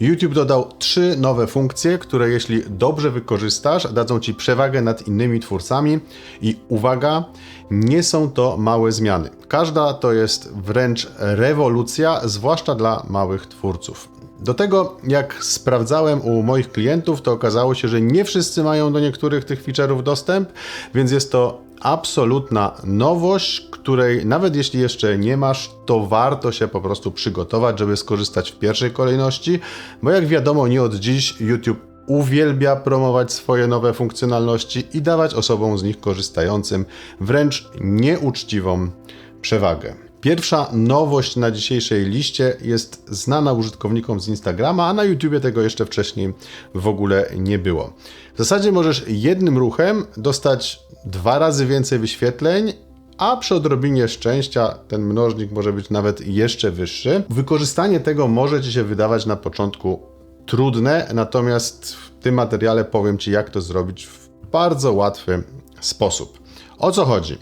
YouTube dodał trzy nowe funkcje, które jeśli dobrze wykorzystasz, dadzą Ci przewagę nad innymi twórcami i uwaga, nie są to małe zmiany. Każda to jest wręcz rewolucja, zwłaszcza dla małych twórców. Do tego, jak sprawdzałem u moich klientów, to okazało się, że nie wszyscy mają do niektórych tych feature'ów dostęp, więc jest to absolutna nowość, której nawet jeśli jeszcze nie masz, to warto się po prostu przygotować, żeby skorzystać w pierwszej kolejności, bo jak wiadomo, nie od dziś YouTube uwielbia promować swoje nowe funkcjonalności i dawać osobom z nich korzystającym wręcz nieuczciwą przewagę. Pierwsza nowość na dzisiejszej liście jest znana użytkownikom z Instagrama, a na YouTubie tego jeszcze wcześniej w ogóle nie było. W zasadzie możesz jednym ruchem dostać dwa razy więcej wyświetleń, a przy odrobinie szczęścia ten mnożnik może być nawet jeszcze wyższy. Wykorzystanie tego może Ci się wydawać na początku trudne, natomiast w tym materiale powiem Ci, jak to zrobić w bardzo łatwy sposób. O co chodzi?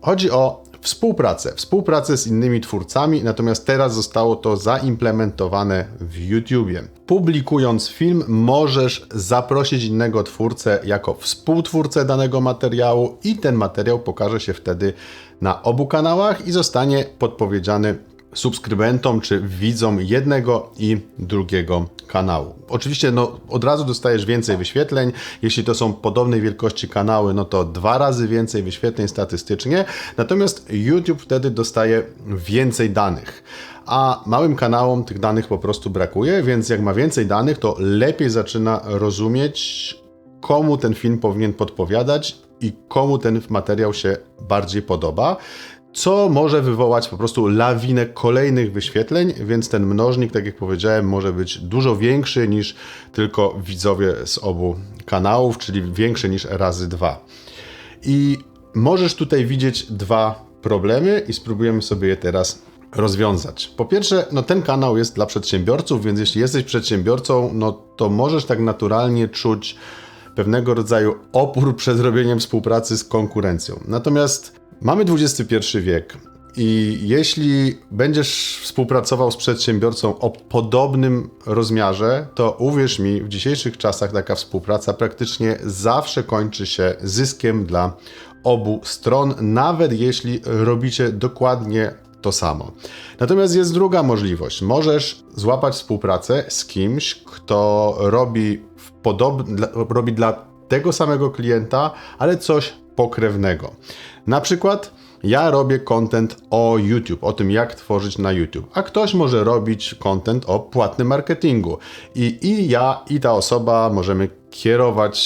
Chodzi o współpracę, współpracę z innymi twórcami, natomiast teraz zostało to zaimplementowane w YouTubie. Publikując film, możesz zaprosić innego twórcę jako współtwórcę danego materiału i ten materiał pokaże się wtedy na obu kanałach i zostanie podpowiedziany subskrybentom czy widzom jednego i drugiego kanału. Oczywiście no, od razu dostajesz więcej wyświetleń. Jeśli to są podobnej wielkości kanały, no to dwa razy więcej wyświetleń statystycznie. Natomiast YouTube wtedy dostaje więcej danych. A małym kanałom tych danych po prostu brakuje, więc jak ma więcej danych, to lepiej zaczyna rozumieć, komu ten film powinien podpowiadać i komu ten materiał się bardziej podoba co może wywołać po prostu lawinę kolejnych wyświetleń, więc ten mnożnik, tak jak powiedziałem, może być dużo większy niż tylko widzowie z obu kanałów, czyli większy niż razy dwa. I możesz tutaj widzieć dwa problemy i spróbujemy sobie je teraz rozwiązać. Po pierwsze, no ten kanał jest dla przedsiębiorców, więc jeśli jesteś przedsiębiorcą, no to możesz tak naturalnie czuć pewnego rodzaju opór przed robieniem współpracy z konkurencją. Natomiast Mamy XXI wiek i jeśli będziesz współpracował z przedsiębiorcą o podobnym rozmiarze, to uwierz mi, w dzisiejszych czasach taka współpraca praktycznie zawsze kończy się zyskiem dla obu stron, nawet jeśli robicie dokładnie to samo. Natomiast jest druga możliwość. Możesz złapać współpracę z kimś, kto robi, podob... robi dla tego samego klienta, ale coś pokrewnego. Na przykład ja robię content o YouTube, o tym jak tworzyć na YouTube, a ktoś może robić content o płatnym marketingu. I, i ja, i ta osoba możemy kierować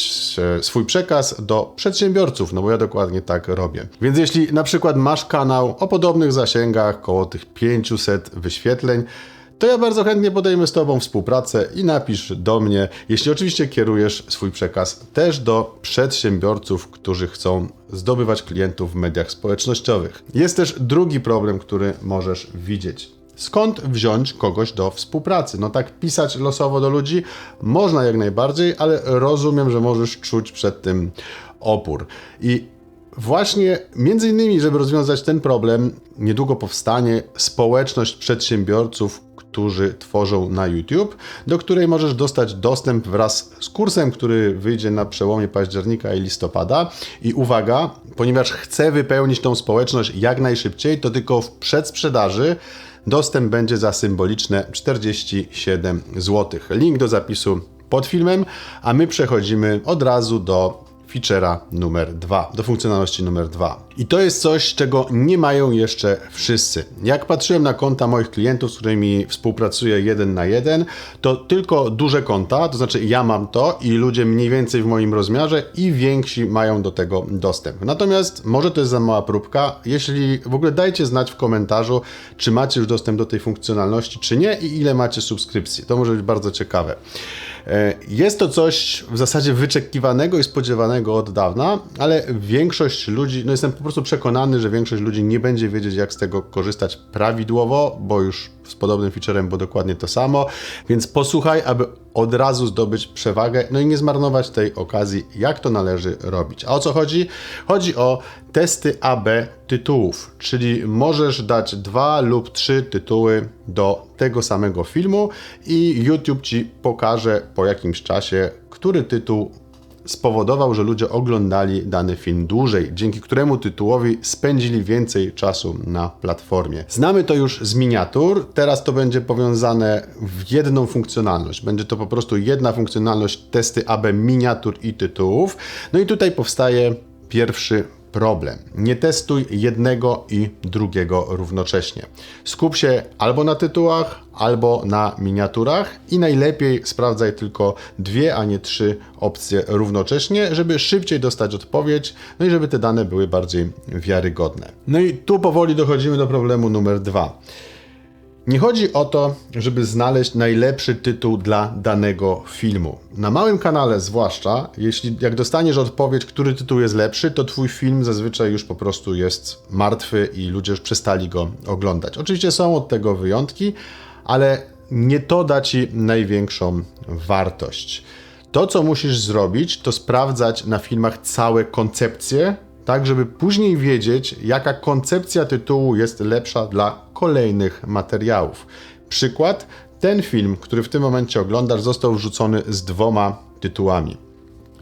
e, swój przekaz do przedsiębiorców, no bo ja dokładnie tak robię. Więc jeśli na przykład masz kanał o podobnych zasięgach, około tych 500 wyświetleń, to ja bardzo chętnie podejmę z Tobą współpracę i napisz do mnie, jeśli oczywiście kierujesz swój przekaz też do przedsiębiorców, którzy chcą zdobywać klientów w mediach społecznościowych. Jest też drugi problem, który możesz widzieć. Skąd wziąć kogoś do współpracy? No tak pisać losowo do ludzi można jak najbardziej, ale rozumiem, że możesz czuć przed tym opór. I Właśnie, między innymi, żeby rozwiązać ten problem, niedługo powstanie społeczność przedsiębiorców, którzy tworzą na YouTube, do której możesz dostać dostęp wraz z kursem, który wyjdzie na przełomie października i listopada. I uwaga, ponieważ chcę wypełnić tą społeczność jak najszybciej, to tylko w przedsprzedaży dostęp będzie za symboliczne 47 zł. Link do zapisu pod filmem, a my przechodzimy od razu do feature'a numer dwa, do funkcjonalności numer dwa. I to jest coś, czego nie mają jeszcze wszyscy. Jak patrzyłem na konta moich klientów, z którymi współpracuję jeden na jeden, to tylko duże konta, to znaczy ja mam to i ludzie mniej więcej w moim rozmiarze i więksi mają do tego dostęp. Natomiast może to jest za mała próbka. Jeśli w ogóle dajcie znać w komentarzu, czy macie już dostęp do tej funkcjonalności, czy nie i ile macie subskrypcji. To może być bardzo ciekawe. E, jest to coś w zasadzie wyczekiwanego i spodziewanego od dawna, ale większość ludzi, no jestem po prostu przekonany, że większość ludzi nie będzie wiedzieć, jak z tego korzystać prawidłowo, bo już z podobnym featurem, bo dokładnie to samo, więc posłuchaj, aby od razu zdobyć przewagę, no i nie zmarnować tej okazji, jak to należy robić. A o co chodzi? Chodzi o testy AB tytułów, czyli możesz dać dwa lub trzy tytuły do tego samego filmu i YouTube ci pokaże po jakimś czasie, który tytuł spowodował, że ludzie oglądali dany film dłużej, dzięki któremu tytułowi spędzili więcej czasu na platformie. Znamy to już z miniatur, teraz to będzie powiązane w jedną funkcjonalność. Będzie to po prostu jedna funkcjonalność testy AB miniatur i tytułów. No i tutaj powstaje pierwszy problem. Nie testuj jednego i drugiego równocześnie. Skup się albo na tytułach, albo na miniaturach i najlepiej sprawdzaj tylko dwie, a nie trzy opcje równocześnie, żeby szybciej dostać odpowiedź, no i żeby te dane były bardziej wiarygodne. No i tu powoli dochodzimy do problemu numer dwa. Nie chodzi o to, żeby znaleźć najlepszy tytuł dla danego filmu. Na małym kanale, zwłaszcza, jeśli jak dostaniesz odpowiedź, który tytuł jest lepszy, to twój film zazwyczaj już po prostu jest martwy i ludzie już przestali go oglądać. Oczywiście są od tego wyjątki, ale nie to da ci największą wartość. To, co musisz zrobić, to sprawdzać na filmach całe koncepcje, tak żeby później wiedzieć, jaka koncepcja tytułu jest lepsza dla kolejnych materiałów. Przykład: ten film, który w tym momencie oglądasz, został wrzucony z dwoma tytułami.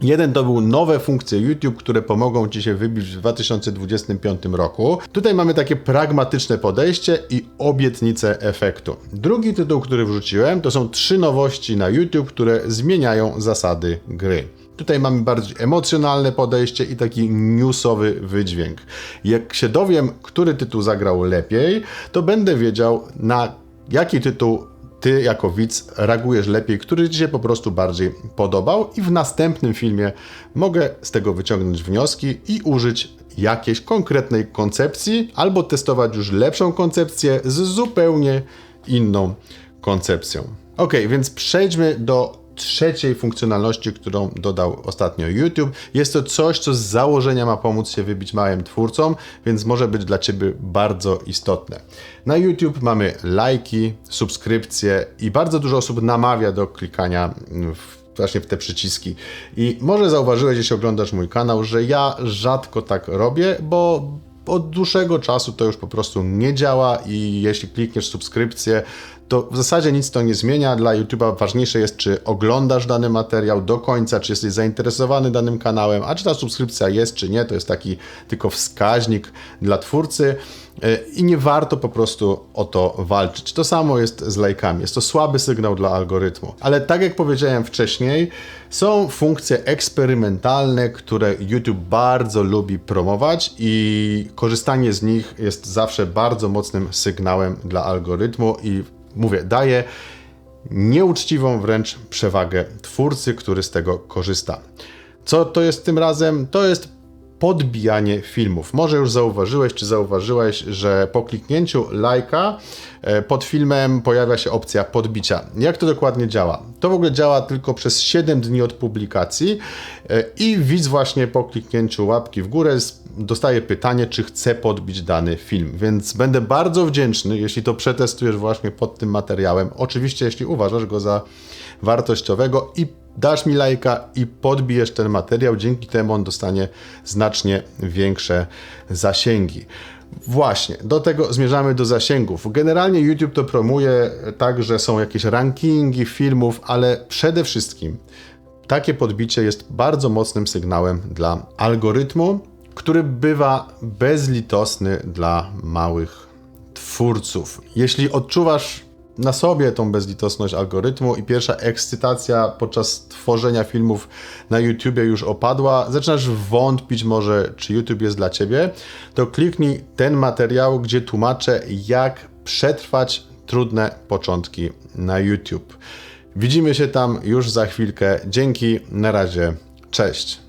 Jeden to był nowe funkcje YouTube, które pomogą Ci się wybić w 2025 roku. Tutaj mamy takie pragmatyczne podejście i obietnicę efektu. Drugi tytuł, który wrzuciłem, to są trzy nowości na YouTube, które zmieniają zasady gry. Tutaj mamy bardziej emocjonalne podejście i taki newsowy wydźwięk. Jak się dowiem, który tytuł zagrał lepiej, to będę wiedział, na jaki tytuł ty jako widz reagujesz lepiej, który ci się po prostu bardziej podobał i w następnym filmie mogę z tego wyciągnąć wnioski i użyć jakiejś konkretnej koncepcji albo testować już lepszą koncepcję z zupełnie inną koncepcją. Ok, więc przejdźmy do trzeciej funkcjonalności, którą dodał ostatnio YouTube. Jest to coś, co z założenia ma pomóc się wybić małym twórcom, więc może być dla Ciebie bardzo istotne. Na YouTube mamy lajki, subskrypcje i bardzo dużo osób namawia do klikania w właśnie w te przyciski. I może zauważyłeś, jeśli oglądasz mój kanał, że ja rzadko tak robię, bo od dłuższego czasu to już po prostu nie działa i jeśli klikniesz subskrypcję, to w zasadzie nic to nie zmienia. Dla YouTube'a ważniejsze jest, czy oglądasz dany materiał do końca, czy jesteś zainteresowany danym kanałem, a czy ta subskrypcja jest, czy nie, to jest taki tylko wskaźnik dla twórcy e, i nie warto po prostu o to walczyć. To samo jest z lajkami. Jest to słaby sygnał dla algorytmu. Ale tak jak powiedziałem wcześniej, są funkcje eksperymentalne, które YouTube bardzo lubi promować i korzystanie z nich jest zawsze bardzo mocnym sygnałem dla algorytmu i mówię, daje nieuczciwą wręcz przewagę twórcy, który z tego korzysta. Co to jest tym razem? To jest podbijanie filmów. Może już zauważyłeś, czy zauważyłeś, że po kliknięciu lajka e, pod filmem pojawia się opcja podbicia. Jak to dokładnie działa? To w ogóle działa tylko przez 7 dni od publikacji e, i widz właśnie po kliknięciu łapki w górę dostaje pytanie, czy chce podbić dany film. Więc będę bardzo wdzięczny, jeśli to przetestujesz właśnie pod tym materiałem. Oczywiście, jeśli uważasz go za wartościowego i dasz mi lajka i podbijesz ten materiał, dzięki temu on dostanie znacznie większe zasięgi. Właśnie, do tego zmierzamy do zasięgów. Generalnie YouTube to promuje tak, że są jakieś rankingi filmów, ale przede wszystkim takie podbicie jest bardzo mocnym sygnałem dla algorytmu, który bywa bezlitosny dla małych twórców. Jeśli odczuwasz na sobie tą bezlitosność algorytmu i pierwsza ekscytacja podczas tworzenia filmów na YouTubie już opadła, zaczynasz wątpić może, czy YouTube jest dla Ciebie, to kliknij ten materiał, gdzie tłumaczę, jak przetrwać trudne początki na YouTube. Widzimy się tam już za chwilkę. Dzięki, na razie, cześć.